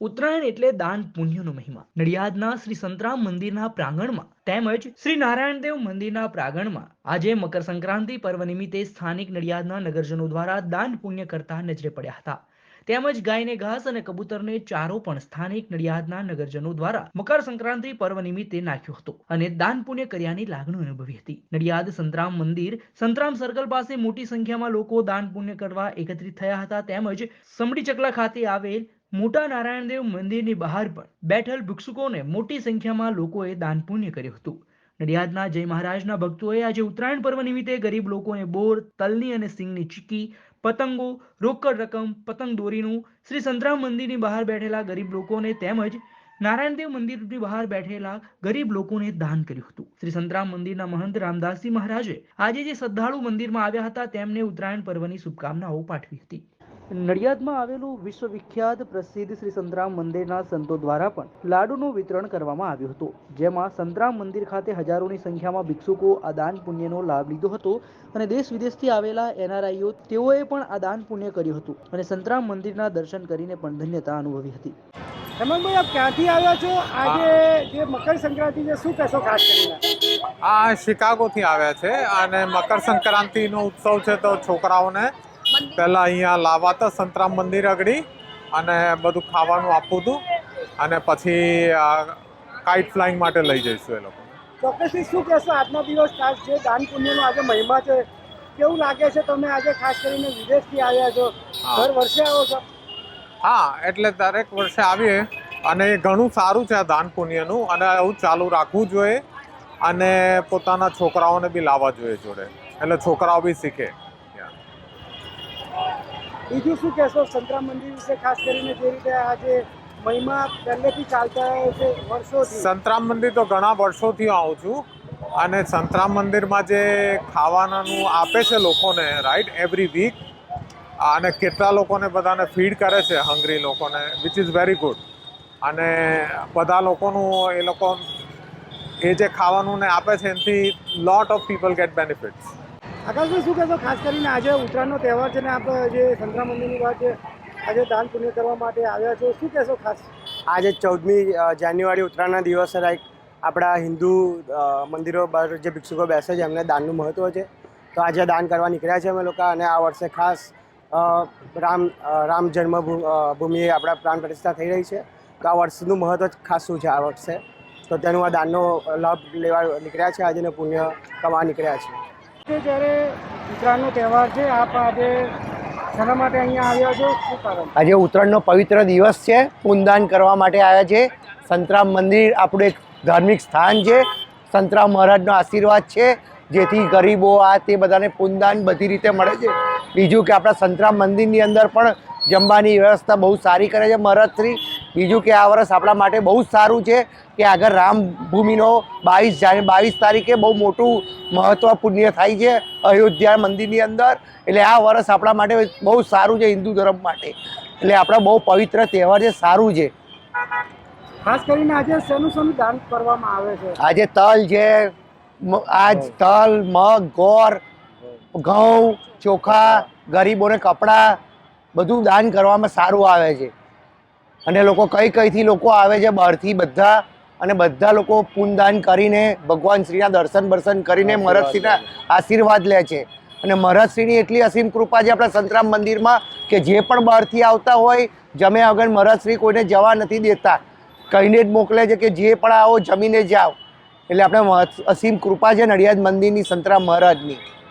ઉત્તરાયણ એટલે દાન પુણ્યનો મહિમા. નડિયાદના શ્રી સંતરામ મંદિરના પ્રાંગણમાં તેમજ શ્રી નારાયણદેવ મંદિરના પ્રાંગણમાં આજે મકર સંક્રાંતિ પર્વ નિમિત્તે સ્થાનિક નડિયાદના નગરજનો દ્વારા દાન પુણ્ય કરતા નજરે પડ્યા હતા. તેમજ ગાયને ઘાસ અને કબૂતરને ચારો પણ સ્થાનિક નડિયાદના નગરજનો દ્વારા મકર સંક્રાંતિ પર્વ નિમિત્તે નાખ્યો હતો અને દાન પુણ્ય કર્યાની લાગણી અનુભવી હતી. નડિયાદ સંતરામ મંદિર સંતરામ સર્કલ પાસે મોટી સંખ્યામાં લોકો દાન પુણ્ય કરવા એકત્રિત થયા હતા તેમજ સમડી ચકલા ખાતે આવેલ મોટા નારાયણદેવ મંદિરની બહાર પણ બેઠેલ ભિક્ષુકોને મોટી સંખ્યામાં લોકોએ દાન પુણ્ય કર્યું હતું. નડિયાદના જય મહારાજના ભક્તોએ આજે ઉત્તરાયણ પર્વ નિમિત્તે ગરીબ લોકોને બોર, તલની અને સિંગની ચીકી પતંગો, રોકડ રકમ, પતંગ દોરીનું, શ્રી સંતરામ મંદિરની બહાર બેઠેલા ગરીબ લોકોને તેમજ નારાયણદેવ મંદિરની બહાર બેઠેલા ગરીબ લોકોને દાન કર્યું હતું. શ્રી સંતરામ મંદિરના મહંત રામદાસજી મહારાજે આજે જે શ્રદ્ધાળુ મંદિરમાં આવ્યા હતા તેમને ઉત્તરાયણ પર્વની શુભકામનાઓ પાઠવી હતી. નડિયાદમાં આવેલું વિશ્વવિખ્યાત પ્રસિદ્ધ શ્રી સંતરામ મંદિરના સંતો દ્વારા પણ લાડુનું વિતરણ કરવામાં આવ્યું હતું. જેમાં સંતરામ મંદિર ખાતે હજારોની સંખ્યામાં ભિક્ષુકો આ દાન પુણ્યનો લાભ લીધો હતો અને દેશ વિદેશથી આવેલા એનઆરઆઈઓ તેઓએ પણ આ દાન પુણ્ય કર્યું હતું અને સંતરામ મંદિરના દર્શન કરીને પણ ધન્યતા અનુભવી હતી. હેમંતભાઈ આપ ક્યાંથી આવ્યા છો? આજે જે મકર સંક્રાંતિ છે શું કહેશો ખાસ કરીને? આ શિકાગોથી આવ્યા છે અને મકર સંક્રાંતિનો ઉત્સવ છે તો છોકરાઓને પહેલાં અહીંયા લાવવા હતા સંતરામ મંદિર આગળ અને બધું ખાવાનું આપવું હતું. અને પછી કાઇટ ફ્લાઇંગ માટે લઈ જઈશું એ લોકો. ચોક્કસથી શું કહેશો? આજનો દિવસ ખાસ જે દાન પુણ્યનો આજે મહિમા છે કેવું લાગે છે તમે આજે ખાસ કરીને વિદેશથી આવ્યા છો? દર વર્ષે આવો છો? હા એટલે દરેક વર્ષે આવીએ અને એ ઘણું સારું છે આ દાન પુણ્યનું અને આવું ચાલુ રાખવું જોઈએ અને પોતાના છોકરાઓને બી લાવવા જોઈએ જોડે. એટલે છોકરાઓ બી શીખે. બીજું શું કહેશો? સંતરામ મંદિર વિશે ખાસ કરીને જે રીતે આજે મહિમા પહેલેથી ચાલતા છે વર્ષોથી. સંતરામ મંદિર તો ઘણા વર્ષોથી આવું છું. અને સંતરામ મંદિરમાં જે ખાવાનાનું આપે છે લોકોને રાઈટ એવરી વીક અને કેટલા લોકોને બધાને ફીડ કરે છે હંગરી લોકોને વિચ ઇઝ વેરી ગુડ અને બધા લોકોનું એ લોકો એ જે ખાવાનું ને આપે છે, એનાથી lot of people get benefits આકાશભાઈ શું કહેશો? ખાસ કરીને આજે ઉત્તરાયણનો તહેવાર છે ને આપણે જે સંતરા મંદિરની વાત છે આજે દાન પુણ્ય કરવા માટે આવ્યા છો. શું કહેશો ખાસ? આજે ચૌદમી જાન્યુઆરી ઉત્તરાયણના દિવસે લાઈક આપણા હિન્દુ મંદિરો બહાર જે ભિક્ષુકો બેસે છે એમને દાનનું મહત્ત્વ છે. તો આજે દાન કરવા નીકળ્યા છે અમે લોકો અને આ વર્ષે ખાસ રામ રામ જન્મભૂ અ, ભૂમિએ આપણા પ્રાણ પ્રતિષ્ઠા થઈ રહી છે. તો આ વર્ષનું મહત્ત્વ ખાસ ખાસું છે આ વર્ષે? તો તેનું આ દાનનો લાભ લેવા નીકળ્યા છે આજે પુણ્ય કમાવા નીકળ્યા છે. કે જ્યારે ઉત્તરાયણનો તહેવાર છે, આપ આજે શેના માટે અહીંયા આવ્યા છો? શું કારણ? આજે ઉત્તરાયણનો પવિત્ર દિવસ છે. પૂનદાન કરવા માટે આવ્યા છે. સંતરામ મંદિર આપણું એક ધાર્મિક સ્થાન છે. સંતરામ મહારાજનો આશીર્વાદ છે. જેથી ગરીબો આ તે બધાને પૂનદાન બધી રીતે મળે છે. બીજું કે આપણા સંતરામ મંદિરની અંદર પણ જમવાની વ્યવસ્થા બહુ સારી કરે છે મહારાજશ્રી બીજું કે આ વર્ષ આપણા માટે બહુ જ સારું છે કે આગળ રામભૂમિનો બાવીસ જાન બાવીસ તારીખે બહુ મોટું મહત્ત્વ પુણ્ય થાય છે અયોધ્યા મંદિરની અંદર. એટલે આ વર્ષ આપણા માટે બહુ સારું છે હિન્દુ ધર્મ માટે. એટલે આપણા બહુ પવિત્ર તહેવાર છે સારું છે. ખાસ કરીને આજે શેનું શેનું દાન કરવામાં આવે છે? આજે તલ છે આજ તલ મગ ગોળ ઘઉં ચોખા ગરીબોને કપડાં બધું દાન કરવામાં સારું આવે છે. અને લોકો કઈ કઈથી લોકો આવે છે બહારથી બધા અને બધા લોકો પૂનદાન કરીને ભગવાન શ્રીના દર્શન બર્શન કરીને મહારાજશ્રીના આશીર્વાદ લે છે. અને મહારાજશ્રીની એટલી અસીમ કૃપા છે આપણા સંતરામ મંદિરમાં કે જે પણ બહારથી આવતા હોય જમે વગર મહારાજશ્રી કોઈને જવા નથી દેતા. કહીને જ મોકલે છે કે જે પણ આવો જમીને જાઓ. એટલે આપણે અસીમ કૃપા છે નડિયાદ મંદિરની સંતરામ મહારાજની.